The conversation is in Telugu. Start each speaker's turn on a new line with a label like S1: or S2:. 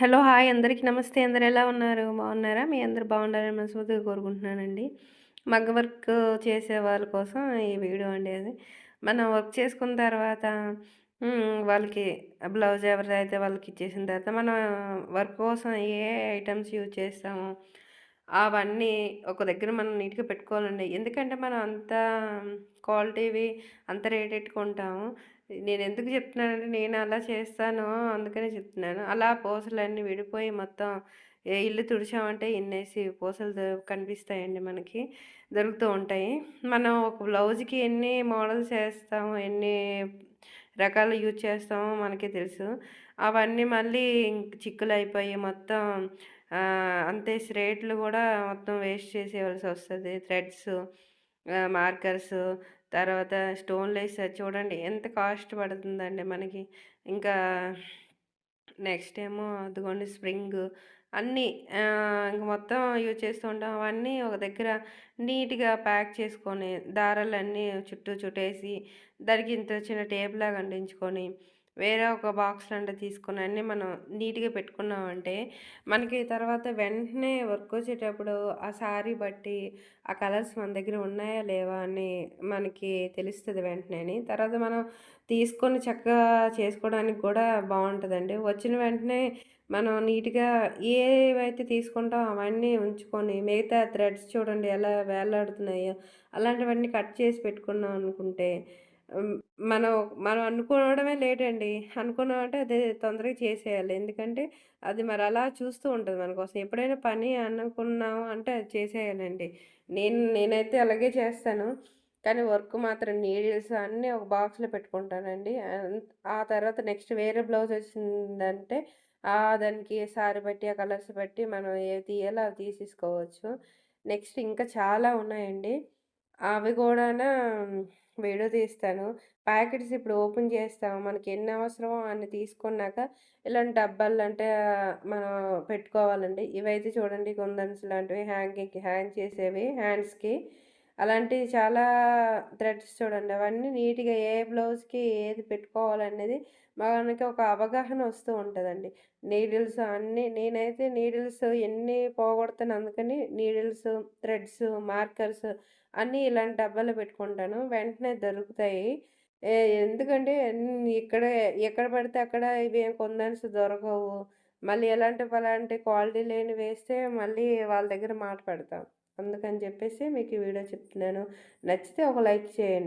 S1: హలో! హాయ్ అందరికీ నమస్తే. అందరు ఎలా ఉన్నారు? బాగున్నారా? మీ అందరు బాగుండాలని మనస్ఫూర్తిగా కోరుకుంటున్నానండి. మగ్గ వర్క్ చేసే వాళ్ళ కోసం ఈ వీడియో అండి అది. మనం వర్క్ చేసుకున్న తర్వాత వాళ్ళకి బ్లౌజ్ ఎవరిదైతే వాళ్ళకి ఇచ్చేసిన తర్వాత మనం వర్క్ కోసం ఏ ఐటమ్స్ యూజ్ చేస్తామో అవన్నీ ఒక దగ్గర మనం నీట్‌గా పెట్టుకోవాలండి. ఎందుకంటే మనం అంత క్వాలిటీవి అంత రేట్ పెట్టుకుంటాము నేను ఎందుకు చెప్తున్నానంటే నేను అలా చేస్తాను అందుకనే చెప్తున్నాను. అలా పూసలన్నీ విడిపోయి మొత్తం ఏ ఇల్లు తుడిచామంటే ఇన్నేసి పూసలు కనిపిస్తాయండి మనకి. దొరుకుతూ ఉంటాయి. మనం ఒక బ్లౌజ్‌కి ఎన్ని మోడల్స్ వేస్తాము ఎన్ని రకాలు యూజ్ చేస్తామో మనకే తెలుసు. అవన్నీ మళ్ళీ చిక్కులు అయిపోయి మొత్తం అంతే అంతేసి రేట్లు మొత్తం వేస్ట్ చేసేవలసి వస్తుంది థ్రెడ్స్ మార్కర్స్ తర్వాత స్టోన్‌లేసారు చూడండి ఎంత కాస్ట్ పడుతుందండి మనకి. ఇంకా నెక్స్ట్ ఏమో అదిగోండి స్ప్రింగ్ అన్నీ ఇంక మొత్తం యూజ్ చేస్తూ ఉంటాం. అవన్నీ ఒక దగ్గర నీట్‌గా ప్యాక్ చేసుకొని, దారాలన్నీ చుట్టూ చుట్టేసి, దానికి ఇంత చిన్న టేప్‌లాగా అంటించుకొని, వేరే ఒక బాక్స్ లాంటి తీసుకుని అన్నీ మనం నీట్‌గా పెట్టుకున్నామంటే, మనకి తర్వాత వెంటనే వర్క్ వచ్చేటప్పుడు ఆ సారీ బట్టి, ఆ కలర్స్ మన దగ్గర ఉన్నాయా లేవా అని మనకి తెలుస్తుంది వెంటనే తర్వాత మనం తీసుకొని చక్కగా చేసుకోవడానికి కూడా బాగుంటుందండి. వచ్చిన వెంటనే మనం నీట్‌గా ఏవైతే తీసుకుంటామో అవన్నీ ఉంచుకొని, మిగతా థ్రెడ్స్ చూడండి ఎలా వేలాడుతున్నాయో, అలాంటివన్నీ కట్ చేసి పెట్టుకున్నాం అనుకుంటే, మనం మనం అనుకోవడమే లేటండి. అనుకున్నామంటే అది తొందరగా చేసేయాలి. ఎందుకంటే అది మరి అలా చూస్తూ ఉంటుంది మన కోసం. ఎప్పుడైనా పని అనుకున్నాము అంటే అది చేసేయాలండి. నేను నేనైతే అలాగే చేస్తాను. కానీ వర్క్ మాత్రం నీడిల్స్ అన్నీ ఒక బాక్స్‌లో పెట్టుకుంటానండి. ఆ తర్వాత నెక్స్ట్ వేరే బ్లౌజ్ వచ్చిందంటే ఆ దానికి సారీ బట్టి, ఆ కలర్స్ బట్టి మనం ఏవి తీయాలో అవి తీసేసుకోవచ్చు. నెక్స్ట్ ఇంకా చాలా ఉన్నాయండి. అవి కూడా వీడియో తీస్తాను. ప్యాకెట్స్ ఇప్పుడు ఓపెన్ చేస్తాము మనకి ఎన్ని అవసరమో అన్ని తీసుకున్నాక ఇలాంటి డబ్బాలు అంటే మనం పెట్టుకోవాలండి. ఇవైతే చూడండి గుందన్స్ లాంటివి హ్యాంగింగ్‌కి హ్యాంగ్ చేసేవి హ్యాండ్స్‌కి. అలాంటివి చాలా థ్రెడ్స్ చూడండి. అవన్నీ నీట్‌గా ఏ బ్లౌజ్‌కి ఏది పెట్టుకోవాలనేది మనకి ఒక అవగాహన వస్తూ ఉంటుందండి నీడిల్స్ అన్నీ నేనైతే నీడిల్స్ ఎన్ని పోగొడతాను అందుకని నీడిల్స్, థ్రెడ్స్, మార్కర్స్ అన్నీ ఇలాంటి డబ్బాలో పెట్టుకుంటాను. వెంటనే దొరుకుతాయి. ఎందుకంటే ఇక్కడ ఇక్కడే ఎక్కడ పడితే అక్కడ ఇవేం కుందన్స్ దొరకవు. మళ్ళీ ఎలాంటి పలాంటి క్వాలిటీ లేనివి వేస్తే మళ్ళీ వాళ్ళ దగ్గర మాట పెడతాం. అందుకని చెప్పేసి మీకు ఈ వీడియో చెప్తున్నాను. నచ్చితే ఒక లైక్ చేయండి.